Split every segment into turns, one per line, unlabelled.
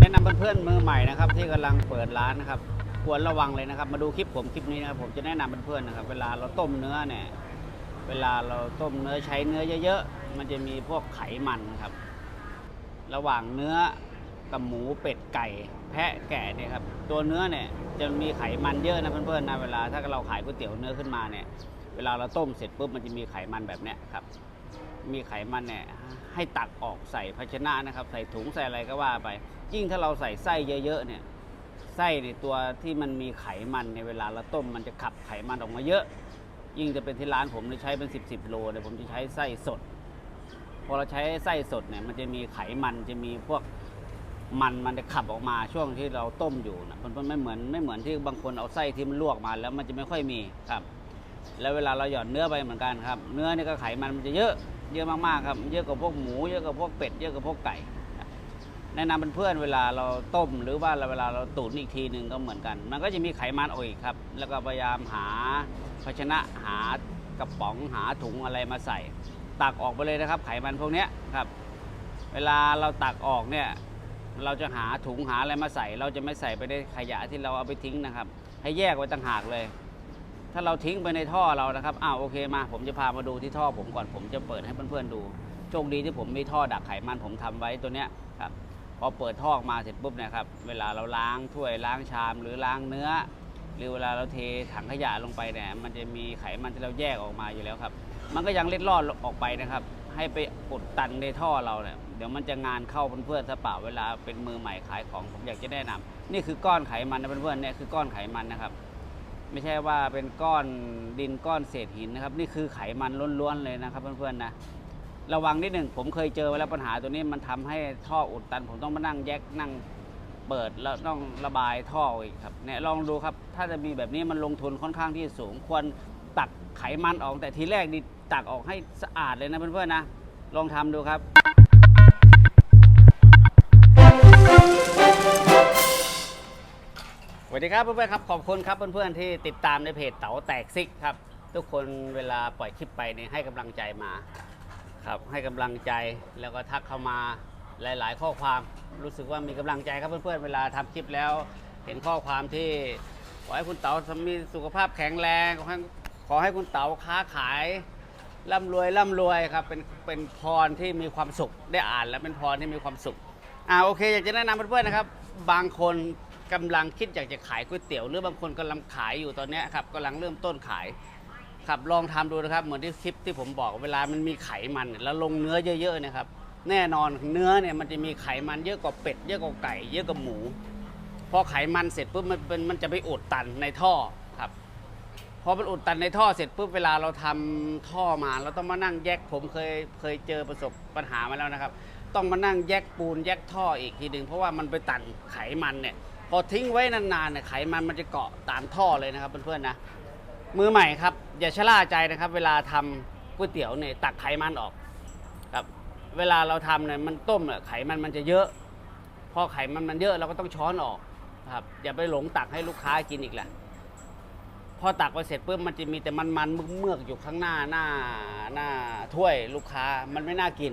แนะนำเพื่อนๆมือใหม่นะครับที่กำลังเปิดร้านนะครับควรระวังเลยนะครับ มาดูคลิปผมคลิปนี้นะครับผมจะแนะนำเพื่อนๆนะครับ เวลาเราต้มเนื้อเนี่ยเวลาเราต้มเนื้อใช้เนื้อเยอะๆมันจะมีพวกไขมันครับ ระหว่างเนื้อกับหมูเป็ดไก่ แพะแกะเนี่ยครับตัวเนื้อเนี่ยจะมีไขมันเยอะนะเพื่อนๆนะเวลาถ้าเราขายก๋วยเตี๋ยวเนื้อขึ้นมาเนี่ยเวลาเราต้มเสร็จปุ๊บมันจะมีไขมันแบบเนี้ยครับ มีไขมันเนี่ยให้ตักออกใส่ภาชนะนะครับ ใส่ถุงใส่อะไรก็ว่าไปยิ่งถ้าเราใส่ไส้เยอะๆเนี่ยไส้ในตัวที่มันมีไขมันในเวลาเราต้ม มันจะขับไขมันออกมาเยอะ ยิ่งจะเป็นที่ร้านผมเนี่ยใช้เป็น10บสโลเนี่ยผมจะใช้ไส้สด พอเราใช้ไส้สดเนี่ยมันจะมีไขมันจะมีพวกมันมันจะขับออกมาช่วงที่เราต้มอยู่นะมันไม่เหมือนไม่เหมือนที่บางคนเอาไส้ที่มันลวกมาแล้วมันจะไม่ค่อยมีครับ แล้วเวลาเราหย่อนเนื้อไปเหมือนกันครับ เนื้อนี่ก็ไขมันมันจะเยอะ เยอะมากๆครับ เยอะกว่าพวกหมู เยอะกว่าพวกเป็ด เยอะกว่าพวกไก่ แนะนำเป็นเพื่อนเวลาเราต้ม หรือว่าเวลาเราตุ๋นอีกทีหนึ่งก็เหมือนกัน มันก็จะมีไขมันออกอีกครับ แล้วก็พยายามหาภาชนะหากระป๋องหาถุงอะไรมาใส่ ตักออกไปเลยนะครับ ไขมันพวกนี้ครับ เวลาเราตักออกเนี่ยเราจะหาถุงหาอะไรมาใส่ เราจะไม่ใส่ไปในขยะที่เราเอาไปทิ้งนะครับ ให้แยกไว้ต่างหากเลย ถ้าเราทิ้งไปในท่อเรานะครับอ้าวโอเคมาผมจะพามาดูที่ท่อผมก่อนผมจะเปิดให้เพื่อนๆดู โชคดีที่ผมมีท่อดักไขมันผมทำไว้ตัวเนี้ยครับพอเปิดท่อออกมาเสร็จปุ๊บเนะครับเวลาเราล้างถ้วยล้างชามหรือล้างเนื้อ หรือเวลาเราเทถังขยะลงไปเนี่ยมันจะมีไขมันที่เราแยกออกมาอยู่แล้วครับ มันก็ยังเล็ดลอดออกไปนะครับ ให้ไปอุดตันในท่อเราเนี่ยเดี๋ยวมันจะงานเข้าเพื่อนๆซะเปล่าเวลาเป็นมือใหม่ขายของผมอยากจะแนะนำนี่คือก้อนไขมันนะเพื่อนๆเนี่ยคือก้อนไขมันนะครับ ไม่ใช่ว่าเป็นก้อนดินก้อนเศษหินนะครับ นี่คือไขมันล้วนๆเลยนะครับ เพื่อนๆนะระวังนิดหนึ่งผมเคยเจอไว้แล้วปัญหาตัวนี้มันทำให้ท่ออุดตัน ผมต้องมานั่งแยกนั่งเปิดแล้วต้องระบายท่ออีกครับเนี่ยลองดูครับ ถ้าจะมีแบบนี้มันลงทุนค่อนข้างที่สูง ควรตักไขมันออกแต่ทีแรกนี่ตักออกให้สะอาดเลยนะเพื่อนๆนะลองทำดูครับ วัสดีครับเพื่อนๆครับขอบคุณครับเพื่อนๆที่ติดตามในเพจเต๋าแตกซิกครับ ทุกคนเวลาปล่อยคลิปไปเนี่ยให้กำลังใจมาครับให้กำลังใจแล้วก็ทักเข้ามาหลาย ๆ ข้อความรู้สึกว่ามีกำลังใจครับเพื่อนๆเวลาทำคลิปแล้ว เห็นข้อความที่ขอให้คุณเต๋ามีสุขภาพแข็งแรงขอให้ขอให้คุณเต๋าค้าขายร่ำรวยร่ำรวยครับเป็นเป็นพรที่มีความสุขได้อ่านแล้วเป็นพรที่มีความสุขอ่าโอเคอยากจะแนะนำเพื่อนๆนะครับ บางคน กำลังคิดอยากจะขายก๋วยเตี๋ยวหรือบางคนกำลังขายอยู่ตอนเนี้ยครับกำลังเริ่มต้นขายครับลองทำดูนะครับ เหมือนที่คลิปที่ผมบอกเวลามันมีไขมันเนี่ยแล้วลงเนื้อเยอะๆเนะครับ แน่นอนเนื้อเนี่ยมันจะมีไขมันเยอะกว่าเป็ดเยอะกว่าไก่เยอะกว่าหมู พอไขมันเสร็จปุ๊บมันเป็นมันจะไปอุดตันในท่อครับ พอมันอุดตันในท่อเสร็จปุ๊บเวลาเราทำท่อมาเราต้องมานั่งแยกผมเคยเคยเจอประสบปัญหามาแล้วนะครับ ต้องมานั่งแยกปูนแยกท่ออีกทีหนึ่งเพราะว่ามันไปตันไขมันเนี่ย พอทิ้งไว้นานๆเนี่ยไขมันมันจะเกาะตามท่อเลยนะครับเพื่อนๆนะมือใหม่ครับ อย่าชะล่าใจนะครับ เวลาทำก๋วยเตี๋ยวเนี่ยตักไขมันออกครับ เวลาเราทำเนี่ยมันต้มเนี่ยไขมันมันจะเยอะ พอไขมันมันเยอะเราก็ต้องช้อนออกครับ อย่าไปหลงตักให้ลูกค้ากินอีกแหละพอตักไปเสร็จปุ๊บมันจะมีแต่มันมันเมือกอยู่ข้างหน้าหน้าหน้าถ้วยลูกค้ามันไม่น่ากิน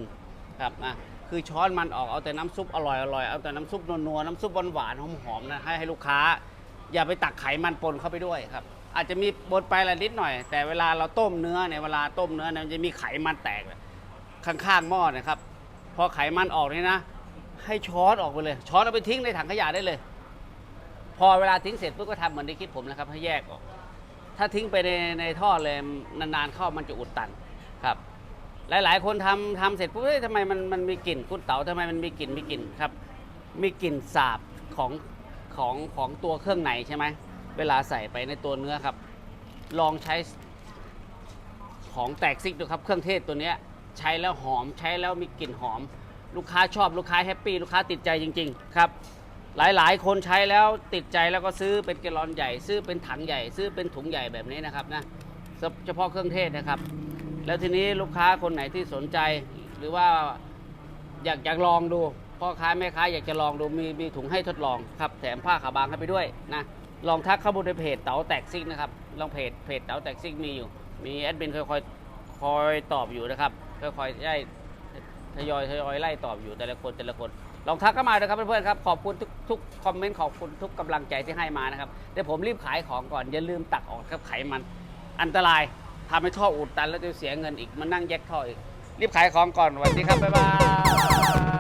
ครับอะ คือช้อนมันออกเอาแต่น้ำซุปอร่อยอร่อยเอาแต่น้ำซุปนัวๆน้ำซุปหวานๆหอมๆนะให้ให้ลูกค้า อย่าไปตักไขมันปนเข้าไปด้วยครับ อาจจะมีบดไปละนิดหน่อย แต่เวลาเราต้มเนื้อเนี่ยเวลาต้มเนื้อเนี่ยมันจะมีไขมันแตกข้างๆหม้อนะครับพอไขมันออกนี่นะ ให้ช้อนออกไปเลย ช้อนเอาไปทิ้งในถังขยะได้เลย พอเวลาทิ้งเสร็จปุ๊บก็ทำเหมือนในคลิปผมนะครับให้แยกออก ถ้าทิ้งไปในในท่อเลยนานๆเข้ามันจะอุดตันครับ หลายๆ คนทำทำเสร็จปุ๊บเฮ้ยทำไมมันมันมีกลิ่นคุณเต๋าทำไมมันมีกลิ่นมีกลิ่นครับ มีกลิ่นสาบของของของตัวเครื่องในใช่ไหมเวลาใส่ไปในตัวเนื้อครับ ลองใช้ของแตกซิกดูครับ เครื่องเทศตัวนี้ใช้แล้วหอมใช้แล้วมีกลิ่นหอม ลูกค้าชอบลูกค้าแฮปปี้ลูกค้าติดใจจริง ๆ ครับ หลายๆ คนใช้แล้วติดใจแล้วก็ซื้อเป็นแกลลอนใหญ่ ซื้อเป็นถังใหญ่ ซื้อเป็นถุงใหญ่แบบนี้นะครับนะเฉพาะเครื่องเทศนะครับ แล้วทีนี้ลูกค้าคนไหนที่สนใจ หรือว่าอยากอยากลองดูพ่อค้าแม่ค้าอยากจะลองดูมีมีถุงให้ทดลองครับแถมผ้าขาวบางให้ไปด้วยนะลองทักเข้าบนในเพจเต๋าแตกซิกนะครับลองเพจเพจเต๋าแตกซิกมีอยู่ มีแอดมินคอยคอยคอยตอบอยู่นะครับคอยคอยไล่ทยอยทยอยไล่ตอบอยู่แต่ละคนแต่ละคน ลองทักเข้ามานะครับเพื่อนๆครับขอบคุณทุกทุกคอมเมนต์ขอบคุณทุกกำลังใจที่ให้มานะครับเดี๋ยวผมรีบขายของก่อนอย่าลืมตักออกครับไขมันอันตราย ทำให้ท่ออุดตันแล้วจะเสียเงินอีกมานั่งแยกท่ออีกรีบขายของก่อนสวัสดีครับบ๊ายบาย